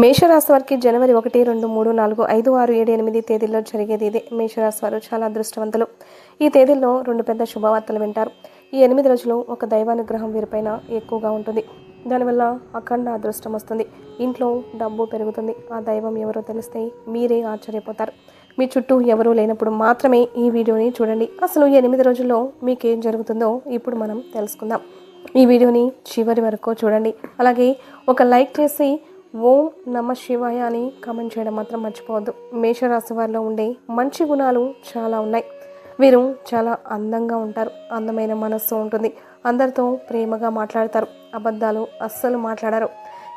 మేషరాశి వారికి జనవరి ఒకటి రెండు మూడు నాలుగు ఐదు ఆరు ఏడు ఎనిమిది తేదీల్లో జరిగేది ఇదే. మేషరాశి వారు చాలా అదృష్టవంతులు. ఈ తేదీల్లో రెండు పెద్ద శుభవార్తలు వింటారు. ఈ ఎనిమిది రోజులు ఒక దైవానుగ్రహం వీరిపైన ఎక్కువగా ఉంటుంది. దానివల్ల అఖండ అదృష్టం వస్తుంది. ఇంట్లో డబ్బు పెరుగుతుంది. ఆ దైవం ఎవరో తెలిస్తే మీరే ఆశ్చర్యపోతారు. మీ చుట్టూ ఎవరూ లేనప్పుడు మాత్రమే ఈ వీడియోని చూడండి. అసలు ఈ ఎనిమిది రోజుల్లో మీకేం జరుగుతుందో ఇప్పుడు మనం తెలుసుకుందాం. ఈ వీడియోని చివరి వరకు చూడండి. అలాగే ఒక లైక్ చేసి ఓం నమ శివాయ అని కామెంట్ చేయడం మాత్రం మర్చిపోవద్దు. మేషరాశి వారిలో ఉండే మంచి గుణాలు చాలా ఉన్నాయి. వీరు చాలా అందంగా ఉంటారు. అందమైన మనస్సు ఉంటుంది. అందరితో ప్రేమగా మాట్లాడతారు. అబద్ధాలు అస్సలు మాట్లాడరు.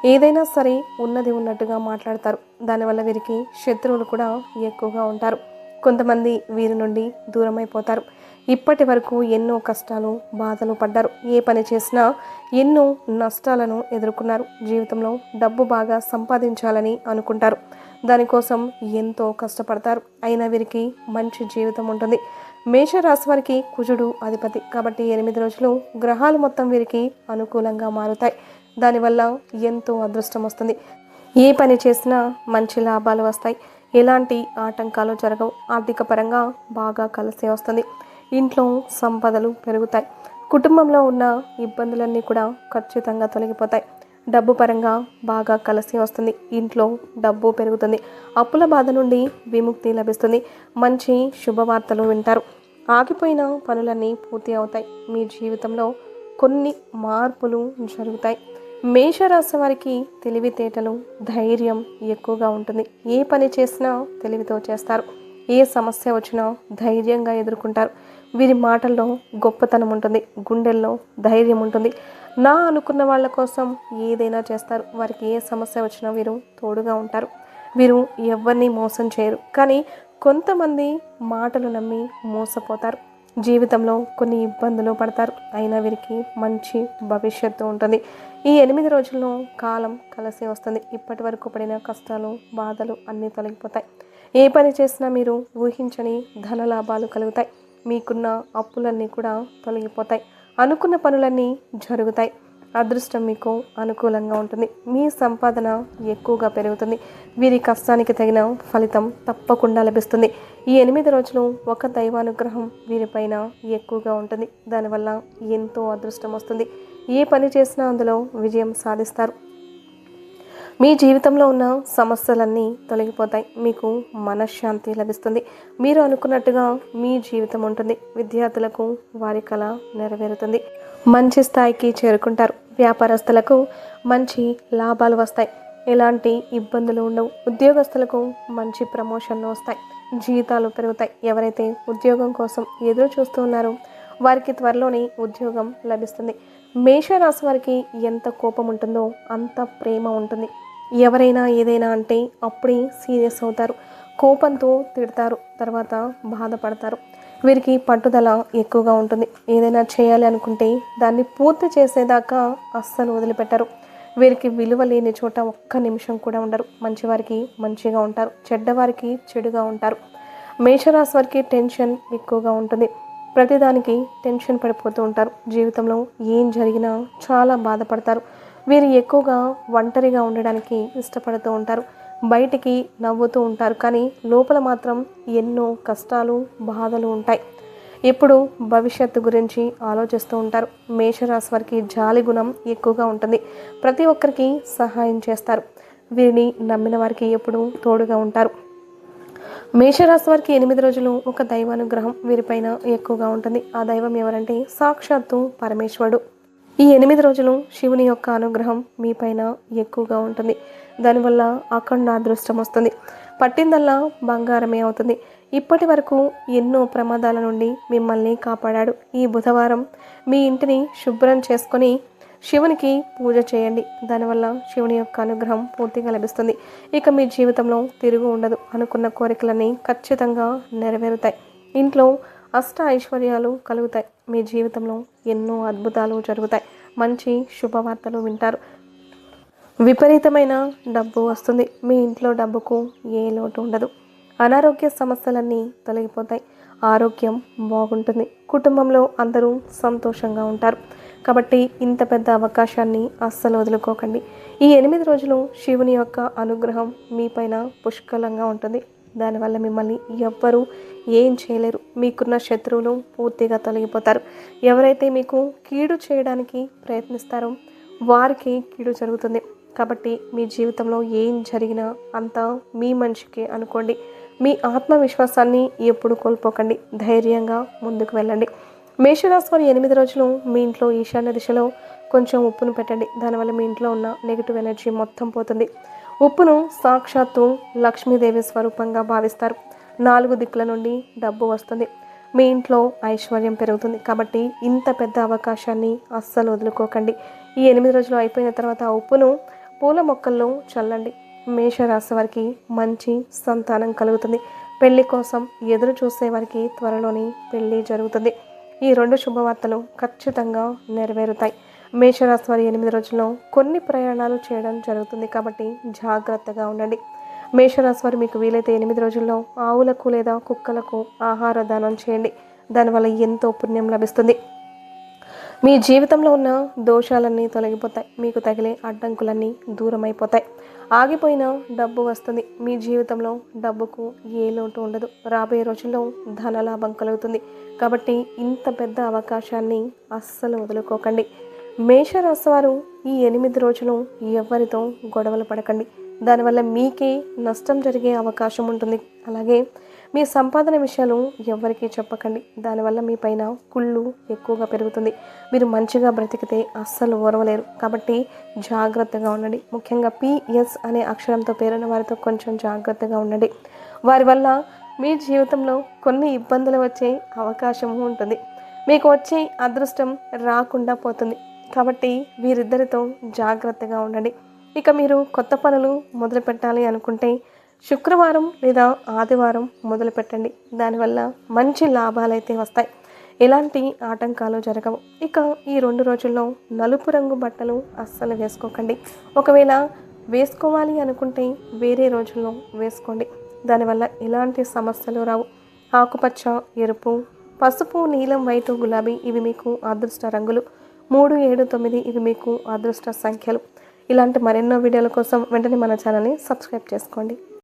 ఏదైనా సరే ఉన్నది ఉన్నట్టుగా మాట్లాడతారు. దానివల్ల వీరికి శత్రువులు కూడా ఎక్కువగా ఉంటారు. కొంతమంది వీరి నుండి దూరమైపోతారు. ఇప్పటి వరకు ఎన్నో కష్టాలు బాధలు పడ్డారు. ఏ పని చేసినా ఎన్నో నష్టాలను ఎదుర్కొన్నారు. జీవితంలో డబ్బు బాగా సంపాదించాలని అనుకుంటారు. దానికోసం ఎంతో కష్టపడతారు. అయినా వీరికి మంచి జీవితం ఉంటుంది. మేషరాశి వారికి కుజుడు అధిపతి. కాబట్టి ఎనిమిది రోజులు గ్రహాలు మొత్తం వీరికి అనుకూలంగా మారుతాయి. దానివల్ల ఎంతో అదృష్టం వస్తుంది. ఏ పని చేసినా మంచి లాభాలు వస్తాయి. ఎలాంటి ఆటంకాలు జరగవు. ఆర్థిక పరంగా బాగా కలిసి వస్తుంది. ఇంట్లో సంపదలు పెరుగుతాయి. కుటుంబంలో ఉన్న ఇబ్బందులన్నీ కూడా ఖచ్చితంగా తొలగిపోతాయి. డబ్బు పరంగా బాగా కలిసి వస్తుంది. ఇంట్లో డబ్బు పెరుగుతుంది. అప్పుల బాధ నుండి విముక్తి లభిస్తుంది. మంచి శుభవార్తలు వింటారు. ఆగిపోయిన పనులన్నీ పూర్తి అవుతాయి. మీ జీవితంలో కొన్ని మార్పులు జరుగుతాయి. మేషరాశి వారికి తెలివితేటలు ధైర్యం ఎక్కువగా ఉంటుంది. ఏ పని చేసినా తెలివితో చేస్తారు. ఏ సమస్య వచ్చినా ధైర్యంగా ఎదుర్కొంటారు. వీరి మాటల్లో గొప్పతనం ఉంటుంది గుండెల్లో ధైర్యం ఉంటుంది. నా అనుకున్న వాళ్ళ కోసం ఏదైనా చేస్తారు. వారికి ఏ సమస్య వచ్చినా వీరు తోడుగా ఉంటారు. వీరు ఎవరిని మోసం చేయరు. కానీ కొంతమంది మాటలు నమ్మి మోసపోతారు. జీవితంలో కొన్ని ఇబ్బందులు పడతారు. అయినా వీరికి మంచి భవిష్యత్తు ఉంటుంది. ఈ ఎనిమిది రోజుల్లో కాలం కలిసి వస్తుంది. ఇప్పటి వరకు పడిన కష్టాలు బాధలు అన్నీ తొలగిపోతాయి. ఏ పని చేసినా మీరు ఊహించని ధన లాభాలు కలుగుతాయి. మీకున్న అప్పులన్నీ కూడా తొలగిపోతాయి. అనుకున్న పనులన్నీ జరుగుతాయి. అదృష్టం మీకు అనుకూలంగా ఉంటుంది. మీ సంపాదన ఎక్కువగా పెరుగుతుంది. వీరి కష్టానికి తగిన ఫలితం తప్పకుండా లభిస్తుంది. ఈ ఎనిమిది రోజులు ఒక దైవానుగ్రహం వీరిపైన ఎక్కువగా ఉంటుంది. దానివల్ల ఎంతో అదృష్టం వస్తుంది. ఏ పని చేసినా అందులో విజయం సాధిస్తారు. మీ జీవితంలో ఉన్న సమస్యలన్నీ తొలగిపోతాయి. మీకు మనశ్శాంతి లభిస్తుంది. మీరు అనుకున్నట్టుగా మీ జీవితం ఉంటుంది. విద్యార్థులకు వారి కళ నెరవేరుతుంది. మంచి స్థాయికి చేరుకుంటారు. వ్యాపారస్తులకు మంచి లాభాలు వస్తాయి. ఎలాంటి ఇబ్బందులు ఉండవు. ఉద్యోగస్తులకు మంచి ప్రమోషన్లు వస్తాయి. జీతాలు పెరుగుతాయి. ఎవరైతే ఉద్యోగం కోసం ఎదురు చూస్తూ ఉన్నారో వారికి త్వరలోనే ఉద్యోగం లభిస్తుంది. మేషరాశి వారికి ఎంత కోపం ఉంటుందో అంత ప్రేమ ఉంటుంది. ఎవరైనా ఏదైనా అంటే అప్పుడే సీరియస్ అవుతారు. కోపంతో తిడతారు. తర్వాత బాధపడతారు. వీరికి పట్టుదల ఎక్కువగా ఉంటుంది. ఏదైనా చేయాలి అనుకుంటే దాన్ని పూర్తి చేసేదాకా అస్సలు వదిలిపెట్టరు. వీరికి విలువ లేని చోట ఒక్క నిమిషం కూడా ఉండరు. మంచివారికి మంచిగా ఉంటారు. చెడ్డవారికి చెడుగా ఉంటారు. మేషరాశి వారికి టెన్షన్ ఎక్కువగా ఉంటుంది. ప్రతిదానికి టెన్షన్ పడిపోతూ ఉంటారు. జీవితంలో ఏం జరిగినా చాలా బాధపడతారు. వీరు ఎక్కువగా ఒంటరిగా ఉండడానికి ఇష్టపడుతూ ఉంటారు. బయటికి నవ్వుతూ ఉంటారు. కానీ లోపల మాత్రం ఎన్నో కష్టాలు బాధలు ఉంటాయి. ఎప్పుడు భవిష్యత్తు గురించి ఆలోచిస్తూ ఉంటారు. మేషరాశి వారికి జాలి గుణం ఎక్కువగా ఉంటుంది. ప్రతి ఒక్కరికి సహాయం చేస్తారు. వీరిని నమ్మిన వారికి ఎప్పుడూ తోడుగా ఉంటారు. మేషరాశి వారికి ఎనిమిది రోజులు ఒక దైవానుగ్రహం వీరిపైన ఎక్కువగా ఉంటుంది. ఆ దైవం ఎవరంటే సాక్షాత్తు పరమేశ్వరుడు. ఈ ఎనిమిది రోజులు శివుని యొక్క అనుగ్రహం మీపైన ఎక్కువగా ఉంటుంది. దానివల్ల అఖండ అదృష్టం వస్తుంది. పట్టిందల్లా బంగారమే అవుతుంది. ఇప్పటి వరకు ఎన్నో ప్రమాదాల నుండి మిమ్మల్ని కాపాడాడు. ఈ బుధవారం మీ ఇంటిని శుభ్రం చేసుకొని శివునికి పూజ చేయండి. దానివల్ల శివుని యొక్క అనుగ్రహం పూర్తిగా లభిస్తుంది. ఇక మీ జీవితంలో తిరుగు ఉండదు అనుకున్న కోరికలన్నీ ఖచ్చితంగా నెరవేరుతాయి. ఇంట్లో అష్ట ఐశ్వర్యాలు కలుగుతాయి. మీ జీవితంలో ఎన్నో అద్భుతాలు జరుగుతాయి. మంచి శుభవార్తలు వింటారు. విపరీతమైన డబ్బు వస్తుంది. మీ ఇంట్లో డబ్బుకు ఏ లోటు ఉండదు. అనారోగ్య సమస్యలన్నీ తొలగిపోతాయి. ఆరోగ్యం బాగుంటుంది. కుటుంబంలో అందరూ సంతోషంగా ఉంటారు. కాబట్టి ఇంత పెద్ద అవకాశాన్ని అస్సలు వదులుకోకండి. ఈ ఎనిమిది రోజులు శివుని యొక్క అనుగ్రహం మీపైన పుష్కలంగా ఉంటుంది. దానివల్ల మిమ్మల్ని ఎవ్వరూ ఏం చేయలేరు. మీకున్న శత్రువులు పూర్తిగా తొలగిపోతారు. ఎవరైతే మీకు కీడు చేయడానికి ప్రయత్నిస్తారో వారికి కీడు జరుగుతుంది. కాబట్టి మీ జీవితంలో ఏం జరిగినా అంతా మీ మనిషికి అనుకోండి. మీ ఆత్మవిశ్వాసాన్ని ఎప్పుడు కోల్పోకండి. ధైర్యంగా ముందుకు వెళ్ళండి. మేషరాశి వారి ఎనిమిది రోజులు మీ ఇంట్లో ఈశాన్య దిశలో కొంచెం ఉప్పును పెట్టండి. దానివల్ల మీ ఇంట్లో ఉన్న నెగిటివ్ ఎనర్జీ మొత్తం పోతుంది. ఉప్పును సాక్షాత్తు లక్ష్మీదేవి స్వరూపంగా భావిస్తారు. నాలుగు దిక్కుల నుండి డబ్బు వస్తుంది. మీ ఇంట్లో ఐశ్వర్యం పెరుగుతుంది. కాబట్టి ఇంత పెద్ద అవకాశాన్ని అస్సలు వదులుకోకండి. ఈ ఎనిమిది రోజులు అయిపోయిన తర్వాత ఆ ఉప్పును పూల మొక్కల్లో చల్లండి. మేషరాశి వారికి మంచి సంతానం కలుగుతుంది. పెళ్ళి కోసం ఎదురు చూసే వారికి త్వరలోనే పెళ్ళి జరుగుతుంది. ఈ రెండు శుభవార్తలు ఖచ్చితంగా నెరవేరుతాయి. మేషరాశి వారి ఎనిమిది రోజుల్లో కొన్ని ప్రయాణాలు చేయడం జరుగుతుంది కాబట్టి జాగ్రత్తగా ఉండండి. మేషరాశి వారు మీకు వీలైతే ఎనిమిది రోజుల్లో ఆవులకు లేదా కుక్కలకు ఆహార దానం చేయండి. దానివల్ల ఎంతో పుణ్యం లభిస్తుంది. మీ జీవితంలో ఉన్న దోషాలన్నీ తొలగిపోతాయి. మీకు తగిలే అడ్డంకులన్నీ దూరం అయిపోతాయి ఆగిపోయిన డబ్బు వస్తుంది. మీ జీవితంలో డబ్బుకు ఏ లోటు ఉండదు. రాబోయే రోజుల్లో ధనలాభం కలుగుతుంది. కాబట్టి ఇంత పెద్ద అవకాశాన్ని అస్సలు వదులుకోకండి. మేషరాశి వారు ఈ ఎనిమిది రోజులు ఎవరితో గొడవలు పడకండి. దానివల్ల మీకే నష్టం జరిగే అవకాశం ఉంటుంది. అలాగే మీ సంపాదన విషయాలు ఎవరికీ చెప్పకండి. దానివల్ల మీ పైన కుళ్ళు ఎక్కువగా పెరుగుతుంది. మీరు మంచిగా బ్రతికితే అస్సలు ఓరవలేరు. కాబట్టి జాగ్రత్తగా ఉండండి. ముఖ్యంగా పిఎస్ అనే అక్షరంతో పేరున్న వారితో కొంచెం జాగ్రత్తగా ఉండండి. వారి వల్ల మీ జీవితంలో కొన్ని ఇబ్బందులు వచ్చే అవకాశము ఉంటుంది. మీకు వచ్చే అదృష్టం రాకుండా పోతుంది. కాబట్టి వీరిద్దరితో జాగ్రత్తగా ఉండండి. ఇక మీరు కొత్త పనులు మొదలు పెట్టాలి అనుకుంటే శుక్రవారం లేదా ఆదివారం మొదలు పెట్టండి. దానివల్ల మంచి లాభాలైతే వస్తాయి. ఎలాంటి ఆటంకాలు జరగవు. ఇక ఈ రెండు రోజుల్లో నలుపు రంగు బట్టలు అస్సలు వేసుకోకండి. ఒకవేళ వేసుకోవాలి అనుకుంటే వేరే రోజుల్లో వేసుకోండి. దానివల్ల ఎలాంటి సమస్యలు రావు. ఆకుపచ్చ ఎరుపు పసుపు నీలం వైటు గులాబీ ఇవి మీకు అదృష్ట రంగులు. మూడు ఏడు తొమ్మిది ఇవి మీకు అదృష్ట సంఖ్యలు. ఇలాంటి మరెన్నో వీడియోల కోసం వెంటనే మన ఛానల్ని సబ్స్క్రైబ్ చేసుకోండి.